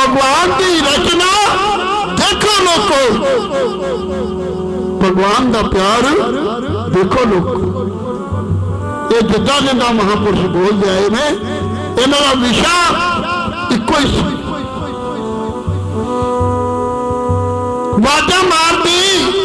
ਭਗਵਾਨ ਦੀ ਰਚਨਾ ਦੇਖੋ ਲੋਕੋ। ਭਗਵਾਨ ਦਾ ਪਿਆਰ ਦੇਖੋ ਲੋਕੋ। ਇਹ ਜਿੱਦਾਂ ਜਿੱਦਾਂ ਮਹਾਪੁਰਸ਼ ਬੋਲਦੇ ਆਏ ਨੇ, ਇਹਨਾਂ ਦਾ ਵਿਸ਼ਾ ਇੱਕੋ ਹੀ ਸੀ। ਵਾਜਾ ਮਾਰਦੀ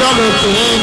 জগতে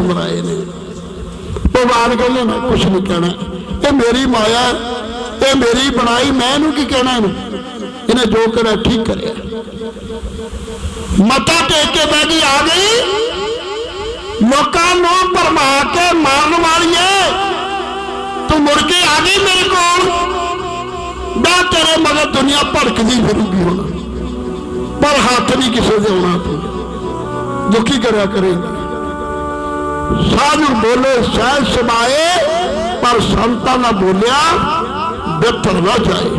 ਜਿਹਨੇ ਧੱਕੇ ਨੇ। ਭਗਵਾਨ ਕਹਿੰਦੇ ਮੈਂ ਕੁਛ ਨਹੀਂ ਕਹਿਣਾ। ਇਹ ਮੇਰੀ ਮਾਇਆ ਇਹ ਮੇਰੀ ਬਣਾਈ, ਮੈਂ ਇਹਨੂੰ ਕੀ ਕਹਿਣਾ ਇਹਨੂੰ? ਇਹਨੇ ਜੋ ਕਰਿਆ, ਠੀਕ ਕਰਿਆ। ਮੱਥਾ ਟੇਕ ਕੇ ਬਹਿ ਗਈ, ਆ ਗਈ। ਲੋਕਾਂ ਨੂੰ ਭਰਮਾ ਕੇ ਮਾਰਨ ਵਾਲੀਏ ਤੂੰ ਮੁੜ ਕੇ ਆ ਗਈ ਮੇਰੇ ਕੋਲ। ਦਾ ਤੇਰੇ ਮਗਰ ਦੁਨੀਆ ਭੜਕਦੀ ਫਿਰੂਗੀ ਹੁਣ। ਪਰ ਹੱਥ ਨਹੀਂ ਕਿਸੇ ਦੇ ਆਉਣਾ ਤੂੰ। ਦੁਖੀ ਕਰਿਆ ਕਰੇਗਾ। ਸਾਧੂ ਬੋਲੇ ਸਹਿ ਸਮਾਏ ਪਰ ਸੰਤਾਂ ਨਾ ਬੋਲਿਆ ਬਿੱਤਰ ਨਾ ਜਾਏ।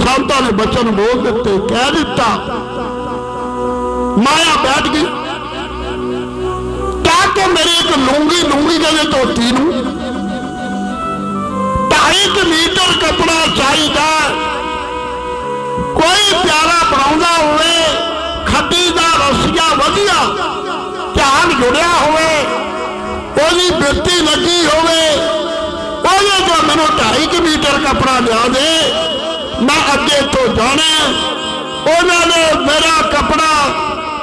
ਸੰਤਾਂ ਨੇ ਬਚਨ ਬੋਲ ਦਿੱਤੇ, ਕਹਿ ਦਿੱਤਾ, ਮਾਇਆ ਬੈਠ ਗਈ। ਤਾਂ ਕਿ ਮੇਰੀ ਇੱਕ ਲੂੰਗੀ ਲੂੰਗੀ ਦੇ ਧੋਤੀ ਨੂੰ। ਢਾਈ ਕੁ ਮੀਟਰ ਕੱਪੜਾ ਚਾਹੀਦਾ। ਕੋਈ ਪਿਆਰਾ ਬਣਾਉਂਦਾ ਹੋਵੇ, ਖੱਡੀ ਦਾ ਰਸੀਆ ਵਧੀਆ, ਧਿਆਨ ਜੁੜਿਆ ਹੋਵੇ ਉਹਦੀ ਬਿਰਤੀ ਲੱਗੀ ਹੋਵੇ, ਉਹਦੇ ਜੋ ਮੈਨੂੰ 2.5 ਮੀਟਰ ਕਪੜਾ ਲਿਆ ਦੇ। ਮੈਂ ਅੱਗੇ ਤੋਂ ਜਾਣਾ ਉਹਨਾਂ ਨੇ ਮੇਰਾ ਕਪੜਾ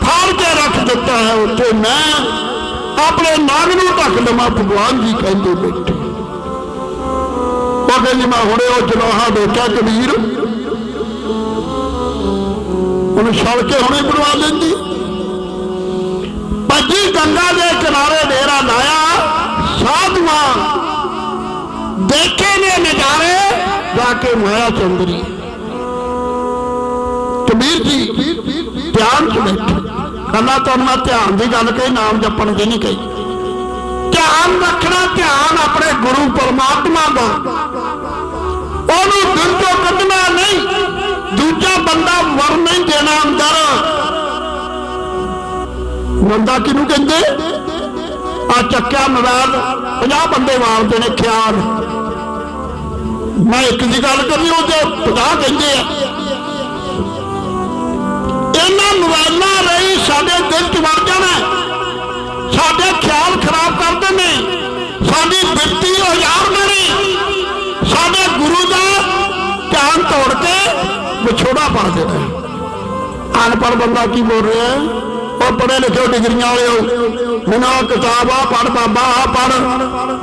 ਫਾੜ ਕੇ ਰੱਖ ਦਿੱਤਾ ਹੈ ਉੱਥੇ ਮੈਂ। ਆਪਣੇ ਨਾਗ ਨੂੰ ਢੱਕ ਲਵਾਂ ਭਗਵਾਨ ਜੀ ਕਹਿੰਦੇ ਬੈਠੇ। ਉਹ ਕਹਿੰਦੀ, ਮੈਂ ਹੁਣੇ ਉਹ ਜਲੋਹਾ ਦੇਖਿਆ, ਕਬੀਰ। ਉਹਨੂੰ ਛੜ ਕੇ ਹੁਣੇ ਬਣਵਾ ਲੈਂਦੀ। ਭੱਜੀ ਗੰਗਾ ਦੇ ਕਿਨਾਰੇ ਡੇਰਾ ਲਾਇਆ ਸਾਧੂਆਂ ਦੇਖੇ ਨੇ ਨਜ਼ਾਰੇ, ਜਾ ਕੇ ਮਾਇਆ ਚੰਦਰੀ। ਕਬੀਰ ਜੀ, ਧਿਆਨ ਚ ਬੈਠੇ। ਕੱਲਾ ਤੁਹਾਨੂੰ ਮੈਂ ਧਿਆਨ ਦੀ ਗੱਲ ਕਹੀ, ਨਾਮ ਜਪਣ ਦੀ ਨਹੀਂ ਕਹੀ। ਧਿਆਨ ਰੱਖਣਾ ਧਿਆਨ ਆਪਣੇ ਗੁਰੂ ਪਰਮਾਤਮਾ ਦਾ। ਉਹਨੂੰ ਦਿਲ ਤੋਂ ਬੰਦਾ ਕਿਹਨੂੰ ਕਹਿੰਦੇ? ਆ ਚੱਕਿਆ ਮੋਬਾਈਲ 50 ਬੰਦੇ ਮਾਰਦੇ ਨੇ ਖਿਆਲ। ਮੈਂ ਇੱਕ ਦੀ ਗੱਲ ਕਰਨੀ ਉਹਦੇ 50 ਕਹਿੰਦੇ ਆ। ਇਹਨਾਂ ਮੋਬਾਈਲਾਂ ਰਹੀ ਸਾਡੇ ਦਿਲ 'ਚ ਵੜ ਜਾਣਾ ਸਾਡੇ ਖਿਆਲ ਖਰਾਬ ਕਰਦੇ ਨੇ। ਸਾਡੀ ਬਿਰਤੀ ਹਜ਼ਾਰ ਨਹੀਂ ਸਾਡੇ ਗੁਰੂ ਦਾ ਧਿਆਨ ਤੋੜ ਕੇ ਵਿਛੋੜਾ ਪਾ ਦੇਣਾ ਅਨਪੜ੍ਹ ਬੰਦਾ ਕੀ ਬੋਲ ਰਿਹਾ ਹੈ? ਉਹ ਪੜ੍ਹੇ ਲਿਖੇ ਡਿਗਰੀਆਂ ਵਾਲੇ ਹੋ ਹੁਣ ਆ ਕਿਤਾਬ ਆ ਪੜ ਬਾਬਾ ਆ ਪੜ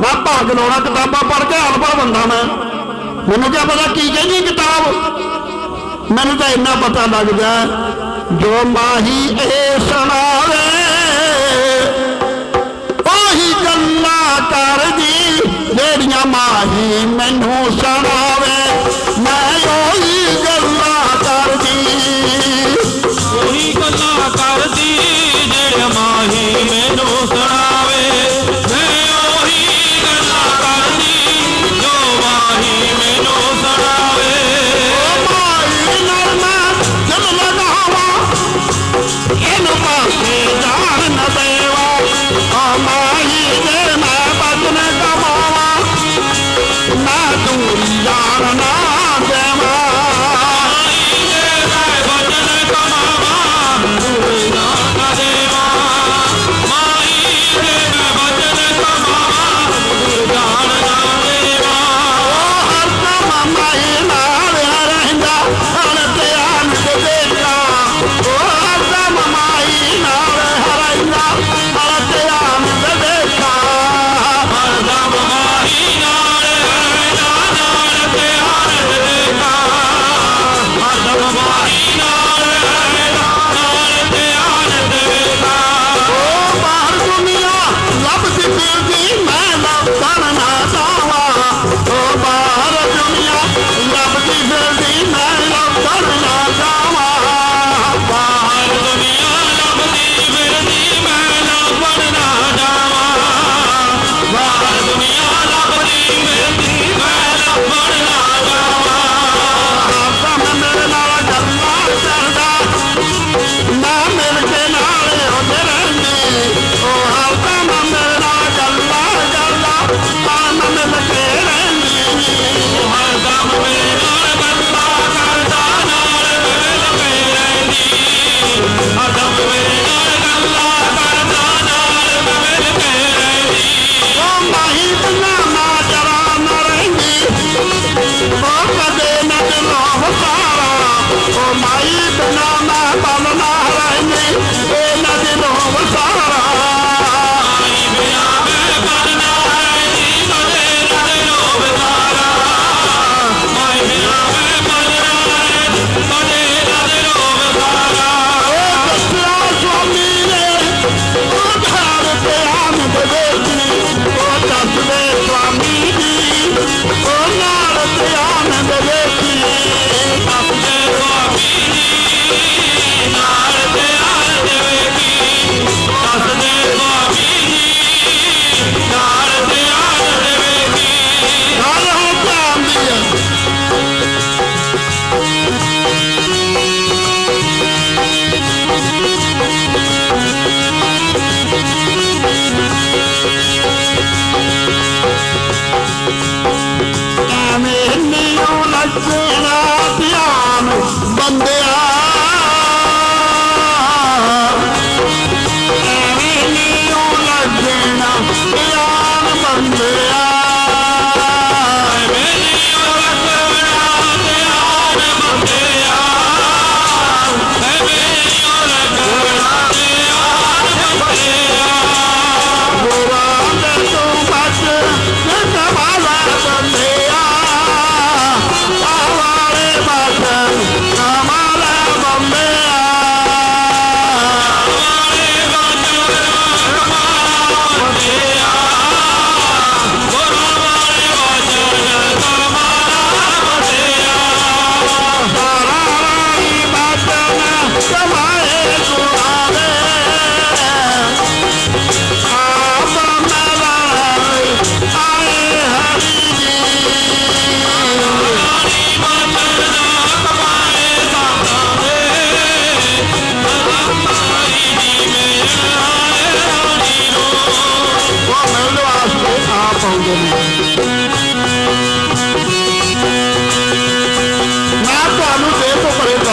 ਮੈਂ ਭਾਗ ਲਾਉਣਾ ਕਿਤਾਬਾਂ ਪੜ ਕੇ ਅਨਪੜ ਬੰਦਾ ਮੈਂ। ਮੈਨੂੰ ਕੀ ਪਤਾ ਕੀ ਕਹਿੰਦੀ ਕਿਤਾਬ? ਮੈਨੂੰ ਤਾਂ ਇੰਨਾ ਪਤਾ ਲੱਗ ਗਿਆ। ਜੋ ਮਾਹੀ ਇਹ ਸੁਣਾਵੇ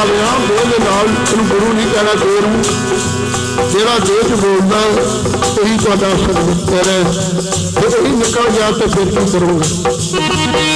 ਭਾਵੇਂ ਆਮ ਬੋਲ ਦੇ ਨਾਲ ਇਹਨੂੰ ਗੁਰੂ ਨਹੀਂ ਕਹਿਣਾ ਚੋਰ ਨੂੰ। ਜਿਹੜਾ ਦੇਖ ਬੋਲਦਾ ਉਹੀ ਤੁਹਾਡਾ ਸਰਵਿੱਤਰ ਹੈ। ਜੇ ਉਹੀ ਨਿਕਲ ਗਿਆ ਤਾਂ ਫਿਰ ਕੀ ਕਰੋਗੇ?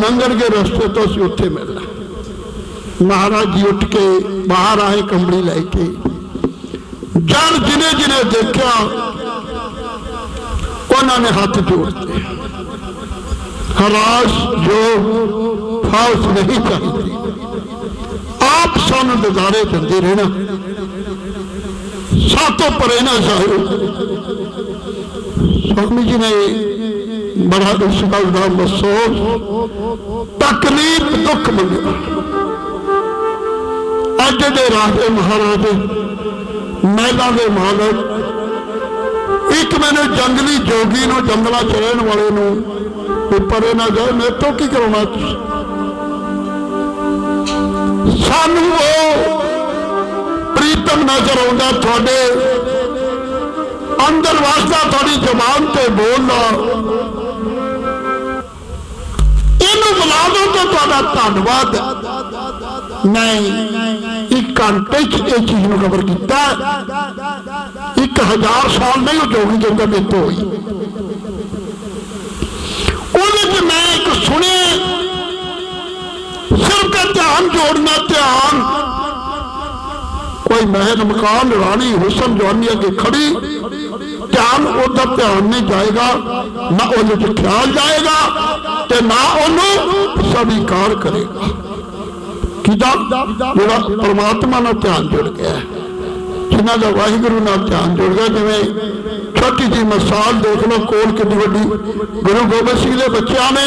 ਗੇਟ ਤੋਂ ਲੰਘਣਗੇ ਰਸਤੇ ਤੋਂ ਅਸੀਂ ਉੱਥੇ ਮਿਲਣਾ ਮਹਾਰਾਜ ਜੀ ਉੱਠ ਕੇ ਬਾਹਰ ਆਏ ਕੰਬੜੀ ਲੈ ਕੇ ਜਨ ਜਿਨੇ ਜਿਨੇ ਦੇਖਿਆ ਉਹਨਾਂ ਨੇ ਹੱਥ ਜੋੜਤੇ ਹਰਾਸ ਜੋ ਫਾਲਸ ਨਹੀਂ ਚਾਹੀਦੀ ਆਪ ਸਾਨੂੰ ਨਜ਼ਾਰੇ ਦਿੰਦੇ ਰਹਿਣਾ ਸਾਤੋਂ ਪਰੇ ਨਾ ਜਾਇਓ स्वामी जी ने ਬੜਾ ਇਸ ਗੱਲ ਦਾ ਮਹਿਸੂਸ ਤਕਲੀਫ ਦੁੱਖ ਮੰਗਿਆ ਅੱਜ ਦੇ ਰਾਜ ਦੇ ਮਹਾਰਾਜ, ਮਹਿਲਾਂ ਦੇ ਮਹਾਰਾਜ ਇੱਕ ਮੈਨੂੰ ਜੰਗਲੀ ਜੋਗੀ ਨੂੰ ਜੰਗਲਾ ਚ ਰਹਿਣ ਵਾਲੇ ਨੂੰ ਉੱਪਰ ਇਹ ਨਾ ਜਾਏ, ਮੇਰੇ ਤੋਂ ਕੀ ਕਰਵਾਉਣਾ ਤੁਸੀਂ? ਸਾਨੂੰ ਉਹ ਪ੍ਰੀਤਮ ਨਜ਼ਰ ਆਉਂਦਾ ਤੁਹਾਡੇ। ਅੰਦਰ ਵਾਸਤਾ ਤੁਹਾਡੀ ਜ਼ਬਾਨ ਤੇ ਬੋਲਦਾ। ਇਹਨੂੰ ਬੁਲਾ ਦੋ ਤੇ ਤੁਹਾਡਾ ਧੰਨਵਾਦ ਨਹੀਂ ਇੱਕ ਘੰਟੇ ਚ ਇਹ ਚੀਜ਼ ਨੂੰ ਕਵਰ ਕੀਤਾ ਇੱਕ ਹਜ਼ਾਰ ਸਾਲ ਨਹੀਂ ਉਹ ਜੋਗੀ ਜਿੰਦਾ ਮੇਰੇ ਤੋਂ ਹੋਈ ਉਹਦੇ ਚ ਮੈਂ ਇੱਕ ਸੁਣੇ ਸਿਰ ਤੇ ਧਿਆਨ ਜੋੜਨਾ ਧਿਆਨ ਕੋਈ ਮਹਿਲ ਮਕਾਨ ਰਾਣੀ ਹੁਸਨ ਜਵਾਨੀ ਅੱਗੇ ਖੜੀ ਧਿਆਨ ਉਹਦਾ ਧਿਆਨ ਨਹੀਂ ਜਾਏਗਾ, ਨਾ ਉਹਦੇ ਚ ਖਿਆਲ ਜਾਏਗਾ ਤੇ ਨਾ ਉਹਨੂੰ ਸਵੀਕਾਰ ਕਰੇਗਾ। ਕਿਦਾ? ਜਿਹੜਾ ਪਰਮਾਤਮਾ ਨਾਲ ਧਿਆਨ ਜੁੜ ਗਿਆ। ਜਿਨ੍ਹਾਂ ਦਾ ਵਾਹਿਗੁਰੂ ਨਾਲ ਧਿਆਨ ਜੁੜ ਗਿਆ, ਜਿਵੇਂ ਛੋਟੀ ਜੀ ਮਿਸਾਲ ਦੇਖ ਲਓ, ਕੋਲ ਕਿੰਨੀ ਵੱਡੀ। ਗੁਰੂ ਗੋਬਿੰਦ ਸਿੰਘ ਦੇ ਬੱਚਿਆਂ ਨੇ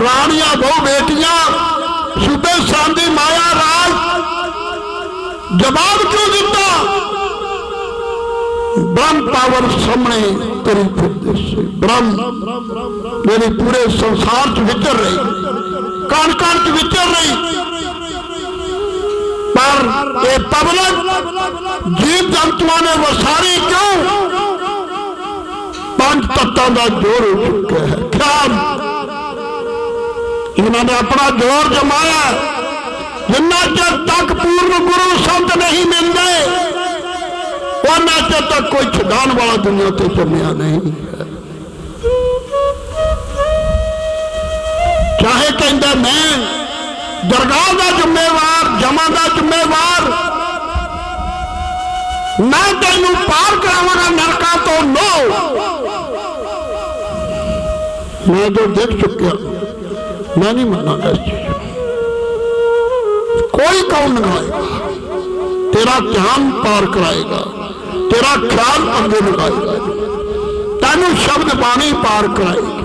ਰਾਣੀਆਂ ਦੋ ਬੇਟੀਆਂ ਸੂਬੇ ਸਾਂਦੀ ਮਾਇਆ ਰਾਜ ਜਵਾਬ ਕਿਉਂ ਦਿੱਤਾ? ਬ੍ਰਹਮ ਪਾਵਰ ਸਾਹਮਣੇ ਤੇਰੀ ਫਿਰਦੇ ਸੀ ਬ੍ਰਹਮ ਜਿਹੜੀ ਪੂਰੇ ਸੰਸਾਰ ਚ ਵਿਚਰ ਰਹੀ ਕਣ ਕਣ ਚ ਵਿਚਰ ਰਹੀ ਪਰ ਇਹ ਪਬਲਿਕ ਜੀਵ ਜੰਤੂਆਂ ਨੇ ਵਸਾਰੀ ਕਿਉਂ ਪੰਜ ਤੱਤਾਂ ਦਾ ਜੋਰ ਹੋ ਚੁੱਕਿਆ ਹੈ ਖਿਆਲ ਇਹਨਾਂ ਨੇ ਆਪਣਾ ਜੋਰ ਜਮਾਇਆ ਜਿੰਨਾ ਚਿਰ ਤੱਕ ਪੂਰਨ ਗੁਰੂ ਸੰਤ ਨਹੀਂ ਮਿਲਦੇ ਉਹਨਾਂ ਚਿਰ ਤੱਕ ਕੋਈ ਛਡਾਣ ਵਾਲਾ ਦੁਨੀਆ ਤੇ ਜੰਮਿਆ ਨਹੀਂ ਹੈ ਚਾਹੇ ਕਹਿੰਦਾ ਮੈਂ ਦਰਗਾਹ ਦਾ ਜ਼ਿੰਮੇਵਾਰ ਜਮਾ ਦਾ ਜ਼ਿੰਮੇਵਾਰ ਮੈਂ ਤੈਨੂੰ ਪਾਰ ਕਰਾਵਾਂਗਾ ਨਰਕਾਂ ਤੋਂ ਨੋ ਮੈਂ ਜੋ ਦੇਖ ਚੁੱਕਿਆ ਮੈਂ ਨਹੀਂ ਮੰਨਾਂਗਾ ਇਸ ਚੀਜ਼ ਨੂੰ ਕੋਈ ਕੌਣ ਲਗਾਏਗਾ ਤੇਰਾ ਧਿਆਨ ਪਾਰ ਕਰਾਏਗਾ ਤੇਰਾ ਖਿਆਲ ਅੱਗੇ ਲਗਾਏਗਾ ਤੈਨੂੰ ਸ਼ਬਦ ਬਾਣੀ ਪਾਰ ਕਰਾਏਗੀ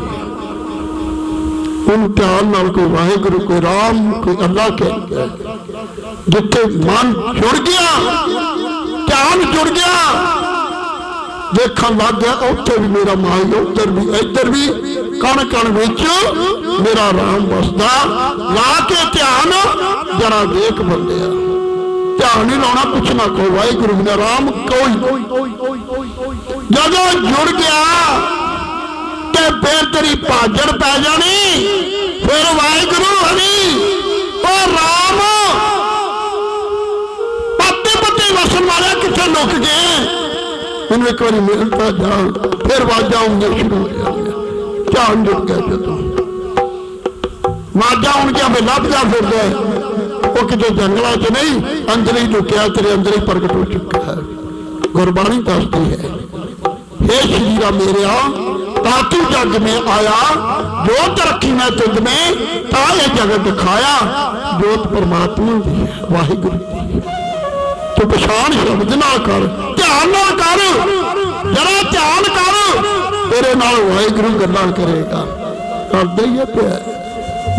ਉਹਨੂੰ ਧਿਆਨ ਨਾਲ ਕੋਈ ਵਾਹਿਗੁਰੂ, ਕੋਈ ਰਾਮ, ਕੋਈ ਅੱਲਾ ਕਹਿੰਦਾ ਜਿੱਥੇ ਮਨ ਜੁੜ ਗਿਆ, ਧਿਆਨ ਜੁੜ ਗਿਆ ਦੇਖਣ ਲੱਗ ਗਿਆ, ਉੱਥੇ ਵੀ ਮੇਰਾ ਮਾਈ, ਉੱਧਰ ਵੀ, ਇੱਧਰ ਵੀ ਕਣ ਕਣ ਵਿੱਚ ਮੇਰਾ ਰਾਮ ਵਸਦਾ। ਲਾ ਕੇ ਧਿਆਨ, ਜਰਾ ਦੇਖ ਬੰਦਿਆ। ਧਿਆਨ ਨਹੀਂ ਲਾਉਣਾ ਪੁੱਛਣਾ ਕੋ ਵਾਹਿਗੁਰੂ ਬਿਨਾ ਰਾਮ ਕੋਈ ਜਦੋਂ ਜੁੜ ਗਿਆ ਤੇ ਫੇਰ ਤੇਰੀ ਭਾਜੜ ਪੈ ਜਾਣੀ ਫਿਰ ਵਾਹਿਗੁਰੂ ਹਰੀ ਉਹ ਰਾਮ ਪੱਤੇ ਪੱਤੇ ਵਸਣ ਵਾਲਾ ਕਿੱਥੇ ਲੁਕ ਗਏ ਮੈਨੂੰ ਇੱਕ ਵਾਰੀ ਮਿਲਦਾ ਜਾਣ ਫਿਰ ਵਾਜਾ ਆਉਂਦੇ ਸ਼ੁਰੂ ਹੋ ਜਾਂਦੇ ਧਿਆਨ ਜੁੜ ਗਿਆ ਜਦੋਂ ਵਾਜਾ ਆਉਣ ਗਿਆ ਫੇ ਲੱਭ ਜਾ ਫਿਰਦਾ ਉਹ ਕਿਤੇ ਜੰਗਲਾਂ 'ਚ ਨਹੀਂ ਅੰਦਰ ਹੀ ਲੁਕਿਆ ਤੇਰੇ ਅੰਦਰ ਹੀ ਪ੍ਰਗਟ ਹੋ ਚੁੱਕਾ ਹੈ ਗੁਰਬਾਣੀ ਦੱਸਦੀ ਹੈ हे श्री राम मेरे तातू जग में आया जोत रखी मैं तुझ में ता ये जगत दिखाया जोत परमात्मा ਦੀ ਹੈ ਵਾਹਿਗੁਰੂ ਦੀ ਹੈ। ਤੂੰ ਪਛਾਣ ਸ਼ਬਦ ਨਾਲ ਕਰ ਧਿਆਨ ਨਾਲ ਕਰ ਜਰਾ ਧਿਆਨ ਕਰ ਤੇਰੇ ਨਾਲ ਵਾਹਿਗੁਰੂ ਗੱਲਾਂ ਕਰੇਗਾ ਕਰਦਾ ਹੀ ਹੈ ਪਿਆ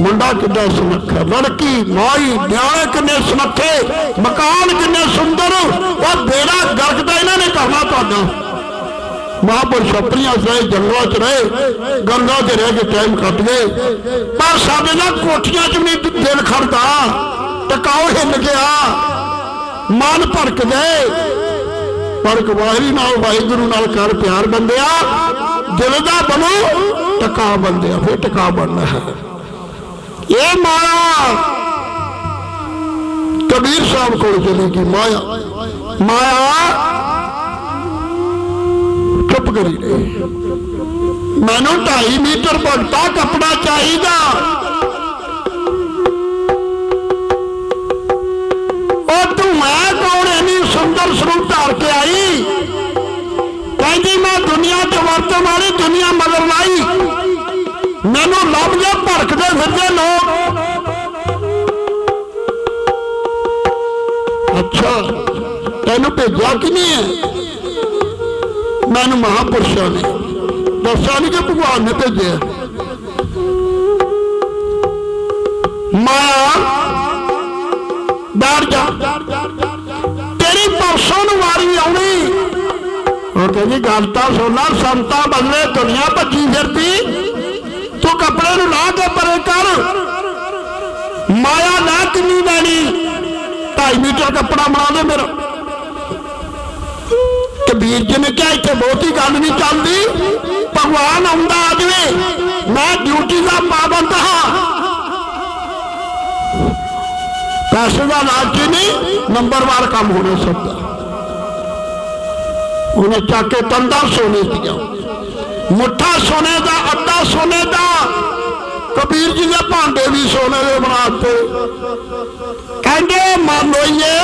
ਮੁੰਡਾ ਕਿੱਡਾ ਸੁਨੱਖਾ? ਲੜਕੀ, ਮਾਈ, ਨਿਆਣੇ ਕਿੰਨੇ ਸੁਨੱਖੇ? ਮਕਾਨ ਕਿੰਨੇ ਸੁੰਦਰ? ਉਹ ਬੇੜਾ ਗਰਕ ਦਾ ਇਹਨਾਂ ਨੇ ਕਰਨਾ ਤੁਹਾਡਾ। ਮਹਾਂਪੁਰਸ਼ ਆਪਣੀਆਂ ਰਹੇ ਜੰਗਲਾਂ 'ਚ ਰਹੇ, ਗੰਗਾ 'ਚ ਰਹਿ ਕੇ ਟਾਈਮ ਕੱਟ ਗਏ। ਪਰ ਸਾਡੇ ਨਾਲ ਕੋਠੀਆਂ 'ਚ ਵੀ ਦਿਲ ਖੜਦਾ। ਟਿਕਾਉ ਹਿੱਲ ਗਿਆ। ਮਨ ਭੜਕ ਗਏ। ਪਰ ਕਵਾਹਰੀ ਨਾਲ, ਵਾਹਿਗੁਰੂ ਨਾਲ ਕਰ ਪਿਆਰ ਬੰਦਿਆ। ਦਿਲ ਦਾ ਬਣੋ ਟਿਕਾ ਬੰਦਿਆ, ਫਿਰ ਟਿਕਾ ਬਣਨਾ ਹੈ। ਇਹ ਮਾਇਆ। ਕਬੀਰ ਸਾਹਿਬ ਕੋਲ ਚਲੀ ਗਈ, ਮਾਇਆ। ਮਾਇਆ, ਚੁੱਪ ਕਰੀ ਰਹੇ। ਮੈਨੂੰ 2.5 ਮੀਟਰ ਭਗਤਾ ਕੱਪੜਾ ਚਾਹੀਦਾ। ਉਹ ਤੂੰ ਮੈਂ ਕੌਣ ਐਨੀ ਸੁੰਦਰ ਸਰੂਪ ਧਾਰ ਕੇ ਆਈ। ਕਹਿੰਦੀ ਮੈਂ ਦੁਨੀਆ 'ਚ ਵਰਤਣ ਵਾਲੀ ਦੁਨੀਆ ਮਗਰ ਲਾਈ। ਮੈਨੂੰ ਲੱਭਦੇ ਜਾ ਭੜਕਦੇ ਫਿਰਦੇ ਲੋਕ। ਅੱਛਾ, ਤੈਨੂੰ ਭੇਜਿਆ ਕਿ ਨਹੀਂ ਹੈ ਮੈਨੂੰ ਮਹਾਪੁਰਸ਼ਾਂ ਨੇ। ਦੱਸਿਆ ਨਹੀਂ ਕਿ ਭਗਵਾਨ ਨੇ ਭੇਜਿਆ। ਮਾਇਆ ਡਰ ਜਾ। ਤੇਰੀ ਪਰਸੋਂ ਨੂੰ ਵਾਰੀ ਆਉਣੀ। ਉਹ ਕਹਿੰਦੀ ਗੱਲ ਤਾਂ ਸੁਣਨਾ ਸੰਤਾਂ ਬਦਲੇ ਦੁਨੀਆ ਭੱਜੀ ਫਿਰਦੀ। ਤੂੰ ਕੱਪੜੇ ਨੂੰ ਲਾ ਕੇ ਪਰੇ ਕਰ। ਮਾਇਆ ਨਾ ਕਿੰਨੀ ਲੈਣੀ। 2.5 ਮੀਟਰ ਕੱਪੜਾ ਬਣਾ ਦੇ ਮੇਰਾ। ਕਬੀਰ ਜੀ ਨੇ ਕਿਹਾ ਇੱਥੇ ਬਹੁਤੀ ਗੱਲ ਨਹੀਂ ਚੱਲਦੀ। ਭਗਵਾਨ ਆਉਂਦਾ ਆ ਜਾਵੇ ਮੈਂ ਡਿਊਟੀ ਦਾ ਪਾਬੰਦ ਹਾਂ। ਪੈਸੇ ਦਾ ਲਾਲਚ ਨਹੀਂ ਨੰਬਰਵਾਰ ਕੰਮ ਹੋਣਾ ਸਭ ਦਾ। ਉਹਨੇ ਚੱਕ ਕੇ ਤੰਦਾ ਸੋਨੇ ਦੀਆਂ। ਮੁੱਠਾ ਸੋਨੇ ਦਾ, ਅੱਧਾ ਸੋਨੇ ਦਾ। ਕਬੀਰ ਜੀ ਦੇ ਭਾਂਡੇ ਵੀ ਸੋਨੇ ਦੇ ਬਣਾਤੇ ਕਹਿੰਦੇ, ਮੰਨ ਲਈਏ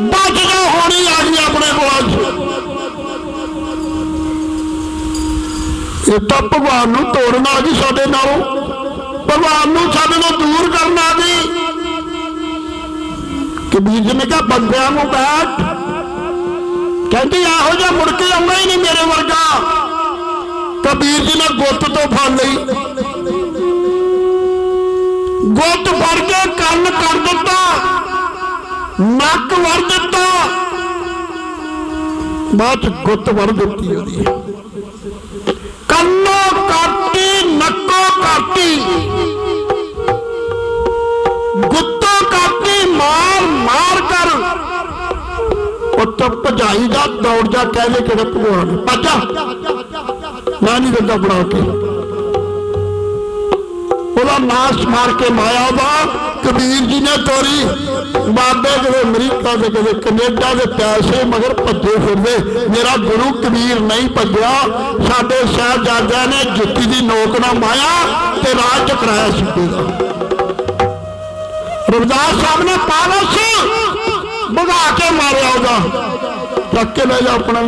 ਬਚਦਾ ਹੋਣੀ ਆ ਗਈ ਆਪਣੇ ਕੋਲ ਇਹ ਤਾਂ ਭਗਵਾਨ ਨੂੰ ਤੋੜਨਾ ਜੀ ਸਾਡੇ ਨਾਲੋਂ। ਭਗਵਾਨ ਨੂੰ ਸਾਡੇ ਨਾਲ ਦੂਰ ਕਰਨਾ ਆ ਕਬੀਰ ਜੀ ਨੇ ਕਿਹਾ, ਬੰਦਿਆਂ ਨੂੰ ਬੈਠ। ਕਹਿੰਦੀ, ਇਹੋ ਜਿਹਾ ਮੁੜ ਕੇ ਆਉਣਾ ਹੀ ਨਹੀਂ ਮੇਰੇ ਵਰਗਾ। ਕਬੀਰ ਜੀ ਨੇ ਗੁੱਤ ਤੋਂ ਫੜ ਲਈ। ਗੁੱਤ ਫੜ ਕੇ ਕੰਨ ਕਰ ਦਿੱਤਾ। ਨੱਕ ਵੜ ਦਿੱਤਾ। ਬਾਅਦ ਚ ਗੁੱਤ ਵੜ ਦਿੱਤੀ ਉਹਦੀ। ਕੰਨੋ ਕਾਟੀ ਨੱਕੋ ਕਰਤੀ। ਗੁੱਤੋ ਕਰਤੀ, ਮਾਰ ਮਾਰ ਕਰ। ਉੱਤ ਭਜਾਈ ਦਾ ਦੌੜ ਜਾ ਕਹਿੰਦੇ ਕਿਹੜੇ ਭਗਵਾਨ ਭੱਜਾ ਮੈਂ ਨਹੀਂ ਦਿੰਦਾ ਬਣਾ ਕੇ। ਉਹਦਾ ਨਾਸ਼ ਮਾਰ ਕੇ ਮਾਇਆ ਦਾ ਕਬੀਰ ਜੀ ਨੇ ਤੋਰੀ। ਬਾਬੇ ਕਦੇ ਅਮਰੀਕਾ ਦੇ, ਕਦੇ ਕੈਨੇਡਾ ਦੇ ਪੈਸੇ ਮਗਰ ਭੱਜੇ ਫਿਰਦੇ। ਮੇਰਾ ਗੁਰੂ ਕਬੀਰ ਨਹੀਂ ਭੱਜਿਆ। ਸਾਡੇ ਸਾਹਿਬਜ਼ਾਦਿਆਂ ਨੇ ਜੁੱਤੀ ਦੀ ਨੋਕ ਨਾਲ ਮਾਇਆ ਤੇ ਰਾਜ ਚਕਰਾਇਆ ਸਿੱਧੇ ਦਾ। ਰਵਿਦਾਸ ਸਾਹਿਬ ਨੇ ਪਾਲਸ ਭਗਾ ਕੇ ਮਾਰਿਆ ਉਹਦਾ। ਚੱਕ ਕੇ ਲੈ ਜਾ ਆਪਣਾ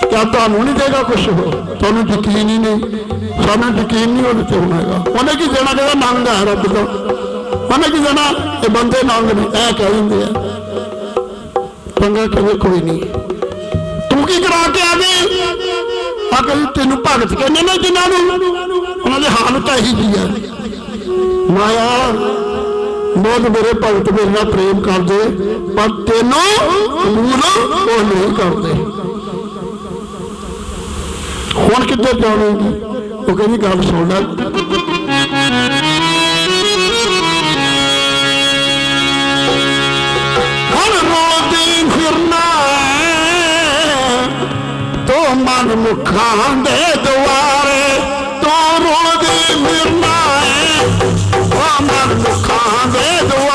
ਕਿਆ ਤੁਹਾਨੂੰ ਨਹੀਂ ਦੇਗਾ ਕੁਝ ਤੁਹਾਨੂੰ ਯਕੀਨ ਹੀ ਨਹੀਂ। ਸਾਨੂੰ ਯਕੀਨ ਨਹੀਂ ਉਹਦੇ ਤੇ ਹੋਣਾ ਹੈਗਾ। ਉਹਨੇ ਕੀ ਦੇਣਾ ਕਹਿੰਦਾ ਨੰਗ ਹੈ ਰੱਬ ਦਾ ਉਹਨੇ ਕੀ ਦੇਣਾ? ਇਹ ਬੰਦੇ ਨੰਗ ਨੇ ਐ ਕਹਿ ਦਿੰਦੇ ਆ। ਪੰਗਾ ਕਦੇ ਕੋਈ ਨਹੀਂ। ਤੂੰ ਕੀ ਕਰਾ ਕੇ ਆ ਗਈ? ਆ ਕਹਿੰਦੀ ਤੈਨੂੰ ਭਗਤ ਕਹਿੰਦੇ ਨੇ ਜਿਨ੍ਹਾਂ ਨੂੰ। ਉਹਨਾਂ ਦੀ ਹਾਲਤ ਇਹੀ ਜੀ ਆ। ਮਾਇਆ ਬਹੁਤ ਮੇਰੇ ਭਗਤ ਮੇਰੇ ਨਾਲ ਪ੍ਰੇਮ ਕਰਦੇ, ਪਰ ਤੈਨੂੰ ਕਬੂਲ ਉਹ ਨਹੀਂ ਕਰਦੇ। ਹੁਣ ਕਿੱਧਰ ਜਾਵੇਂਗੀ ਉਹ ਕਹਿੰਦੀ ਗੱਲ ਸੁਣ ਲੈ ਹਰ ਰੋਦੀ ਫਿਰਨਾ ਤੋ ਮਨ ਮੁਖਾਂ ਦੇ ਦੁਆਰੇ ਤੂੰ ਰੋਦੀ ਫਿਰਨਾ ਓ ਮਨ ਮੁਖਾਂ ਦੇ ਦੁਆਰੇ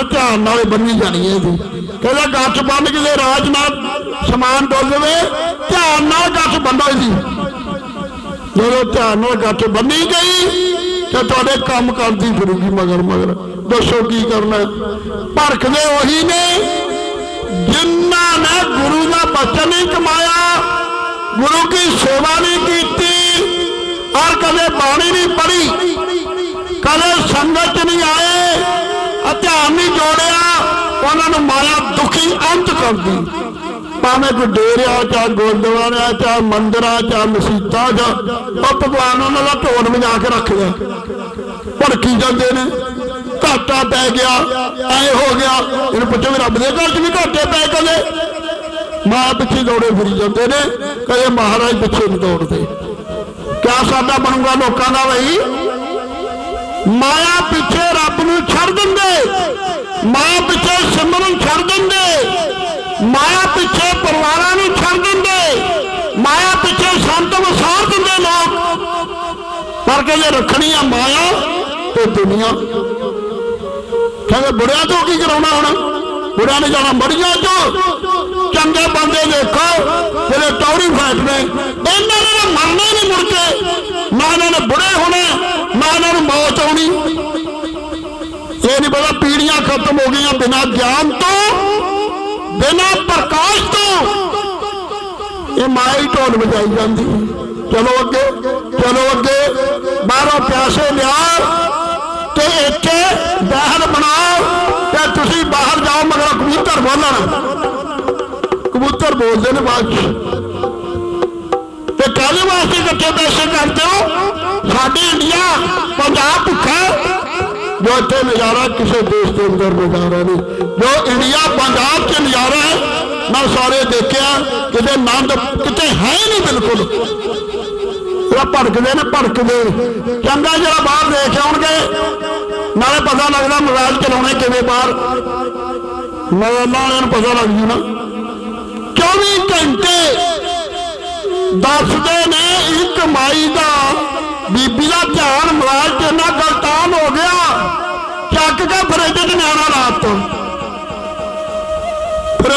ਇਹਨਾਂ ਧਿਆਨ ਨਾਲ ਬੰਨੀ ਜਾਣੀ ਹੈ ਜੀ। ਕਹਿੰਦਾ ਗੱਠ ਬੰਨ ਕੇ ਰਾਜ ਨਾਲ ਸਮਾਨ ਡੋਲ ਧਿਆਨ ਨਾਲ ਗੱਠ ਬੰਨੋ ਜੀ। ਜਦੋਂ ਧਿਆਨ ਨਾਲ ਗੱਠ ਬੰਨੀ ਗਈ, ਤੇ ਤੁਹਾਡੇ ਕੰਮ ਕਰਦੀ ਫਿਰੂਗੀ ਮਗਰ ਮਗਰ। ਦੱਸੋ ਕੀ ਕਰਨਾ ਹੈ? ਭੜਕਦੇ ਉਹੀ ਨੇ, ਜਿਨ੍ਹਾਂ ਨੇ ਗੁਰੂ ਦਾ ਬਚਨ ਨਹੀਂ ਕਮਾਇਆ, ਗੁਰੂ ਕੀ ਸੇਵਾ ਨਹੀਂ ਕੀਤੀ, ਔਰ ਕਦੇ ਬਾਣੀ ਨਹੀਂ ਪੜ੍ਹੀ, ਕਦੇ ਸੰਗਤ 'ਚ ਨਹੀਂ ਆਏ ਆ ਧਿਆਨ ਨਹੀਂ ਜੋੜਿਆ, ਉਹਨਾਂ ਨੂੰ ਮਾਇਆ ਦੁਖੀ ਅੰਤ ਕਰਦੀ ਭਾਵੇਂ ਕੋਈ ਡੇਰਿਆ ਚਾ ਗੁਰਦੁਆਰਾ ਚਾ ਮੰਦਰਾਂ ਚਾ ਮਸੀਤਾਂ ਚਾ ਉਹ ਭਗਵਾਨ ਉਹਨਾਂ ਦਾ ਢੋਲ ਵਜਾ ਕੇ ਰੱਖਦਾ ਭੜਕੀ ਜਾਂਦੇ ਨੇ? ਘਾਟਾ ਪੈ ਗਿਆ, ਐ ਹੋ ਗਿਆ। ਇਹਨੂੰ ਪੁੱਛੋ ਵੀ ਰੱਬ ਦੇ ਘਰ 'ਚ ਵੀ ਘਾਟੇ ਪੈ ਕਦੇ ਮਾਂ ਪਿੱਛੇ ਦੌੜੇ ਫਿਰੀ ਜਾਂਦੇ ਨੇ, ਕਦੇ ਮਹਾਰਾਜ ਪਿੱਛੇ ਨਹੀਂ ਦੌੜਦੇ। ਕਿਆ ਸਾਡਾ ਬਣੂਗਾ ਲੋਕਾਂ ਦਾ ਬਈ? ਮਾਇਆ ਪਿੱਛੇ ਛੱਡ ਦਿੰਦੇ। ਮਾਂ ਪਿੱਛੇ ਸਿਮਰਨ ਛੱਡ ਦਿੰਦੇ। ਮਾਇਆ ਪਿੱਛੇ ਪਰਿਵਾਰਾਂ ਨੂੰ ਛੱਡ ਦਿੰਦੇ। ਮਾਇਆ ਪਿੱਛੇ ਸੰਤ ਵਸਾਰ ਦਿੰਦੇ ਲੋਕ। ਪਰ ਕਹਿੰਦੇ ਰੱਖਣੀ ਆ ਮਾਇਆ ਤੇ ਦੁਨੀਆ। ਕਹਿੰਦੇ ਬੁੜਿਆਂ ਤੋਂ ਕੀ ਕਰਾਉਣਾ ਹੁਣ? ਬੁੜਿਆਂ ਨੇ ਜਾਣਾ ਮੜੀਆਂ ਚੋਂ। ਚੰਗੇ ਬੰਦੇ ਦੇਖੋ, ਜਿਹੜੇ ਟੌਰੀ ਫਾਟਨੇ ਇਹਨਾਂ ਨੇ ਤਾਂ ਮਰਨਾ ਨਹੀਂ ਮੁੜ ਕੇ। ਨਾ ਇਹਨਾਂ ਨੇ ਬੁੜੇ ਹੋਣੇ, ਨਾ ਇਹਨਾਂ ਨੂੰ ਮੌਤ ਆਉਣੀ। ਇਹ ਨਹੀਂ ਪਤਾ ਪੀੜੀਆਂ ਖਤਮ ਹੋ ਗਈਆਂ ਬਿਨਾਂ ਗਿਆਨ ਤੋਂ ਬਿਨਾਂ ਪ੍ਰਕਾਸ਼ ਤੋਂ ਇਹ ਮਾਇਆ ਹੀ ਢੋਲ ਵਜਾਈ ਜਾਂਦੀ ਚਲੋ ਅੱਗੇ ਚਲੋ ਅੱਗੇ ਬਾਹਰੋਂ ਪਿਆਸੇ ਲਿਆ ਤੇ ਇੱਥੇ ਬਾਹਰ ਬਣਾਓ ਤੇ ਤੁਸੀਂ ਬਾਹਰ ਜਾਓ ਮਗਰ ਕਬੂਤਰ ਬੋਲਣ ਕਬੂਤਰ ਬੋਲਦੇ ਨੇ ਬਾਅਦ ਚ ਤੇ ਕਾਹਦੇ ਵਾਸਤੇ ਇਕੱਠੇ ਪੈਸੇ ਕਰਦੇ ਹੋ ਸਾਡੇ ਇੰਡੀਆ ਪੰਜਾਬ ਭੁੱਖਾ ਹੈ। ਜੋ ਇੱਥੇ ਨਜ਼ਾਰਾ ਕਿਸੇ ਦੇਸ਼ ਦੇ ਅੰਦਰ ਨਜ਼ਾਰਾ ਨਹੀਂ। ਜੋ ਇੰਡੀਆ, ਪੰਜਾਬ 'ਚ ਨਜ਼ਾਰਾ ਹੈ, ਮੈਂ ਸਾਰੇ ਦੇਖਿਆ, ਕਿਤੇ ਨੰਦ ਕਿਤੇ ਹੈ ਹੀ ਨਹੀਂ ਬਿਲਕੁਲ। ਇਹ ਭੜਕਦੇ ਨੇ, ਭੜਕਦੇ। ਚੰਗਾ ਜਿਹੜਾ ਬਾਹਰ ਦੇਖ ਆਉਣਗੇ, ਨਾਲੇ ਪਤਾ ਲੱਗਦਾ ਮੋਬਾਈਲ ਚਲਾਉਣੇ ਕਿਵੇਂ ਬਾਹਰ। ਮੋਬਾਈਲਾਂ ਵਾਲਿਆਂ ਨੂੰ ਪਤਾ ਲੱਗ ਜੂ ਨਾ 24 ਘੰਟੇ ਦੱਸਦੇ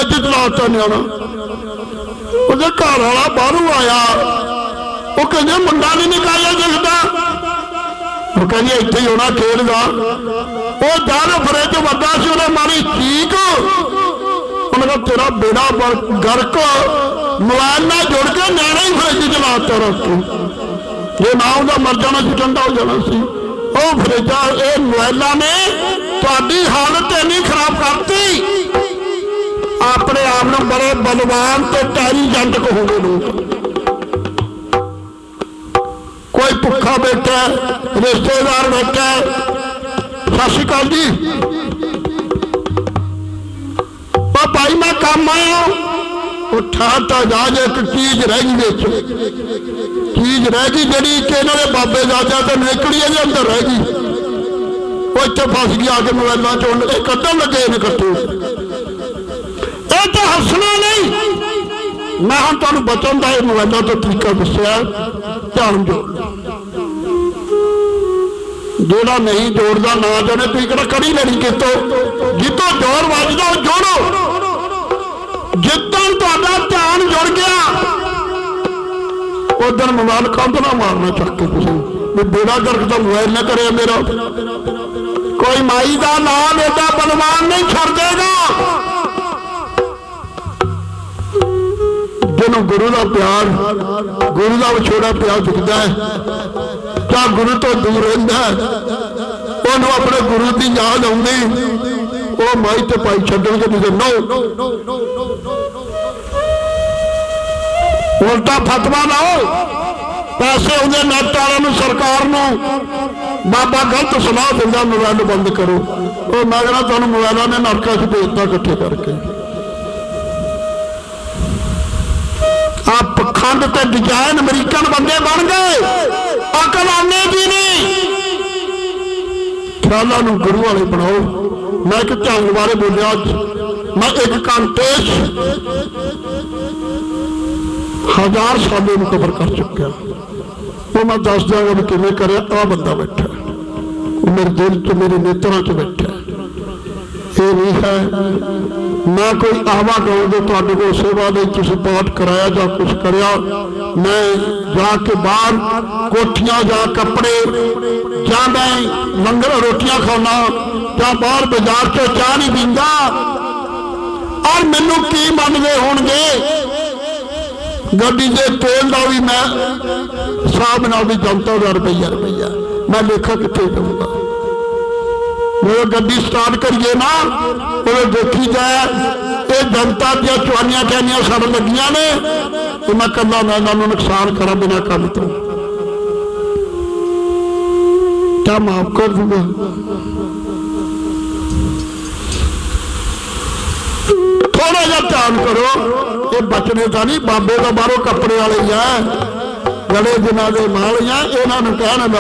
ਫਰਿੱਜ ਲਾਤਾ ਨਿਆਣਾ। ਉਹਦੇ ਘਰ ਵਾਲਾ ਬਾਹਰੋਂ ਆਇਆ। ਉਹ ਕਹਿੰਦੇ, ਮੁੰਡਾ ਨਹੀਂ ਨਿਕਾਲਿਆ ਦਿਖਦਾ। ਉਹ ਕਹਿੰਦੀ, ਇੱਥੇ ਹੀ ਹੋਣਾ ਖੇਡਦਾ ਉਹ ਜਦ ਫਰਿੱਜ ਵੱਡਾ ਸੀ, ਉਹਨੇ ਮਾਰੀ ਚੀਕ ਉਹਨਾਂ ਦਾ ਤੇਰਾ ਬੇੜਾ ਗਰਕ। ਮੋਬਾਈਲ ਨਾਲ ਜੁੜ ਕੇ ਨਿਆਣਾ ਹੀ ਫਰਿੱਜ ਚ ਲਾਤਾ ਰੱਖ ਜੇ ਨਾ ਉਹਦਾ ਮਰ ਜਾਣਾ ਸੀ ਠੰਡਾ ਹੋ ਜਾਣਾ ਸੀ। ਉਹ ਫਰਿੱਜਾਂ ਇਹ ਮੋਬਾਈਲਾਂ ਨੇ ਤੁਹਾਡੀ ਹਾਲਤ ਇੰਨੀ ਖਰਾਬ ਕਰਤੀ। ਆਪਣੇ ਆਪ ਨੂੰ ਬੜੇ ਬਲਵਾਨ ਤੇ ਟੈਲੀਜੈਂਟ ਕਹੋਗੇ ਲੋਕ ਕੋਈ ਭੁੱਖਾ ਬੈਠਾ, ਰਿਸ਼ਤੇਦਾਰ ਬੈਠਾ, ਸਤਿ ਸ਼੍ਰੀ ਅਕਾਲ ਜੀ। ਉਹ ਭਾਈ ਮੈਂ ਕੰਮ ਆਇਆ ਉੱਠਾ ਤਾਂ ਜਾ ਜੇ ਇੱਕ ਚੀਜ਼ ਰਹਿ ਗਈ ਵਿੱਚ। ਚੀਜ਼ ਰਹਿ ਗਈ ਜਿਹੜੀ ਕਿ ਇਹਨਾਂ ਦੇ ਬਾਬੇ ਦਾਦਾ ਤੇ ਨਿਕਲੀ ਇਹਦੇ ਅੰਦਰ ਰਹਿ ਗਈ। ਉਹ ਇੱਥੇ ਫਸ ਗਿਆ ਆ ਕੇ ਮੋਬਾਈਲਾਂ ਚੋਂ ਇਹ ਕੱਢਣ ਲੱਗੇ ਨੇ ਕੱਟੂ ਇਹ ਤਾਂ ਹੱਸਣਾ ਨਹੀਂ। ਮੈਂ ਹੁਣ ਤੁਹਾਨੂੰ ਬਚਣ ਦਾ ਇਹ ਮੋਬਾਈਲਾਂ ਤੋਂ ਤਰੀਕਾ ਦੱਸਿਆ। ਧਿਆਨ ਦਿਓ। ਜਿਹੜਾ ਨਹੀਂ ਜੋੜਦਾ, ਨਾ ਜੋੜੇ, ਤੁਸੀਂ ਕਿਹੜਾ ਕੜੀ ਲੈਣੀ ਕਿਤੋਂ ਜਿੱਤੋਂ ਜੋਰ ਵੱਜਦਾ ਉਹ ਜੋੜੋ। ਜਿੱਦਣ ਤੁਹਾਡਾ ਧਿਆਨ ਜੁੜ ਗਿਆ। ਉਦੋਂ ਮੋਬਾਈਲ ਕੰਧ ਨਾ ਮਾਰਨਾ ਚੱਕ ਕੇ ਤੁਸੀਂ। ਵੀ ਬੇੜਾ ਗਰਕ ਦਾ ਮੋਬਾਈਲ ਨਾ ਕਰਿਆ ਮੇਰਾ। ਕੋਈ ਮਾਈ ਦਾ ਨਾਮ ਏਡਾ ਬਲਵਾਨ ਨਹੀਂ ਛੱਡ ਦੇਗਾ। ਜਿਹਨੂੰ ਗੁਰੂ ਦਾ ਪਿਆਰ, ਗੁਰੂ ਦਾ ਵਿਛੋੜਾ ਪਿਆਰ ਦਿਖਦਾ ਹੈ, ਜਾਂ ਗੁਰੂ ਤੋਂ ਦੂਰ ਰਹਿੰਦਾ ਉਹਨੂੰ ਆਪਣੇ ਗੁਰੂ ਦੀ ਯਾਦ ਆਉਂਦੀ, ਉਹ ਮਾਈ ਤੇ ਪਾਈ ਛੱਡਣਗੇ ਨਹੀਂ ਨੋ ਉਲਟਾ ਫਤਵਾ ਲਾਓ। ਪੈਸੇ ਉਹਦੇ ਨੈਟ ਵਾਲਿਆਂ ਨੂੰ, ਸਰਕਾਰ ਨੂੰ। ਬਾਬਾ ਗਲਤ ਸਲਾਹ ਦਿੰਦਾ, ਮੋਬਾਈਲ ਬੰਦ ਕਰੋ। ਉਹ ਮੈਂ ਕਹਿੰਦਾ, ਤੁਹਾਨੂੰ ਮੋਬਾਈਲਾਂ ਨੇ ਨਰਕਾਂ 'ਚ ਭੇਜਤਾ ਇਕੱਠੇ ਕਰਕੇ। ਪਖੰਡ ਤੇ ਡਿਜ਼ਾਈਨ ਅਮਰੀਕਨ ਬੰਦੇ ਬਣ ਗਏ। ਅਕਲ ਆਨੇ ਦੀ ਨਹੀਂ। ਖਿਆਲਾਂ ਨੂੰ ਗੁਰੂ ਵਾਲੇ ਬਣਾਓ। ਮੈਂ ਇੱਕ ਢੰਗ ਬਾਰੇ ਬੋਲਿਆ ਮੈਂ ਇੱਕ ਘੰਟੇ ਹਜ਼ਾਰ ਸਾਲੇ ਨੂੰ ਕਬਰ ਕਰ ਚੁੱਕਿਆ। ਉਹ ਮੈਂ ਦੱਸ ਦਿਆਂਗਾ ਵੀ ਕਿਵੇਂ ਕਰਿਆ। ਆ ਬੰਦਾ ਬੈਠਾ। ਮੇਰੇ ਦਿਲ 'ਚ, ਮੇਰੇ ਨੇਤਰਾਂ 'ਚ ਬੈਠਾ। ਇਹ ਨਹੀਂ ਹੈ ਮੈਂ ਕੋਈ ਆਵਾ ਗਾਉਂ ਦੇ ਤੁਹਾਡੇ ਕੋਲ ਸੇਵਾ ਲਈ ਤੁਸੀਂ ਪਾਠ ਕਰਾਇਆ ਜਾਂ ਕੁਝ ਕਰਿਆ? ਮੈਂ ਜਾ ਕੇ ਬਾਹਰ ਕੋਠੀਆਂ ਜਾਂ ਕੱਪੜੇ ਜਾਂ ਮੈਂ ਲੰਗਰ ਰੋਟੀਆਂ ਖਾਣਾ ਜਾਂ ਬਾਹਰ ਬਾਜ਼ਾਰ ਤੋਂ ਚਾਹ ਨਹੀਂ ਪੀਂਦਾ। ਔਰ ਮੈਨੂੰ ਕੀ ਮੰਨਦੇ ਹੋਣਗੇ? ਗੱਡੀ ਦੇ ਤੇਲ ਦਾ ਵੀ ਮੈਂ ਹਿਸਾਬ ਨਾਲ ਵੀ ਜਨਤਾ ਦਾ ਰੁਪਈਆ ਰੁਪਈਆ। ਮੈਂ ਲੇਖਾ ਕਿੱਥੇ ਦਊਂਗਾ? ਜਦੋਂ ਗੱਡੀ ਸਟਾਰਟ ਕਰੀਏ ਨਾ ਉਹ ਦੇਖੀ ਜਾਏ, ਇਹ ਜਨਤਾ ਦੀਆਂ ਚਵਾਨੀਆਂ ਕਹਿੰਦੀਆਂ ਸੜ ਲੱਗੀਆਂ ਨੇ, ਤੇ ਮੈਂ ਕੱਲਾ ਮੈਂ ਇਹਨਾਂ ਨੂੰ ਨੁਕਸਾਨ ਕਰਾਂ ਬਿਨਾਂ ਕੰਮ ਤੋਂ। ਕਿਆ ਮਾਫ ਕਰ ਦੂੰਗਾ। ਥੋੜਾ ਜਿਹਾ ਧਿਆਨ ਕਰੋ, ਇਹ ਬਚਨੇ ਤਾਂ ਨਹੀਂ, ਬਾਬੇ ਦਾ ਬਾਹਰੋਂ ਕੱਪੜੇ ਵਾਲੇ ਹੀ ਆ। ਗਲੇ ਜਿਨ੍ਹਾਂ ਦੇ ਮਾਲ ਆ, ਇਹਨਾਂ ਨੂੰ ਕਹਿਣ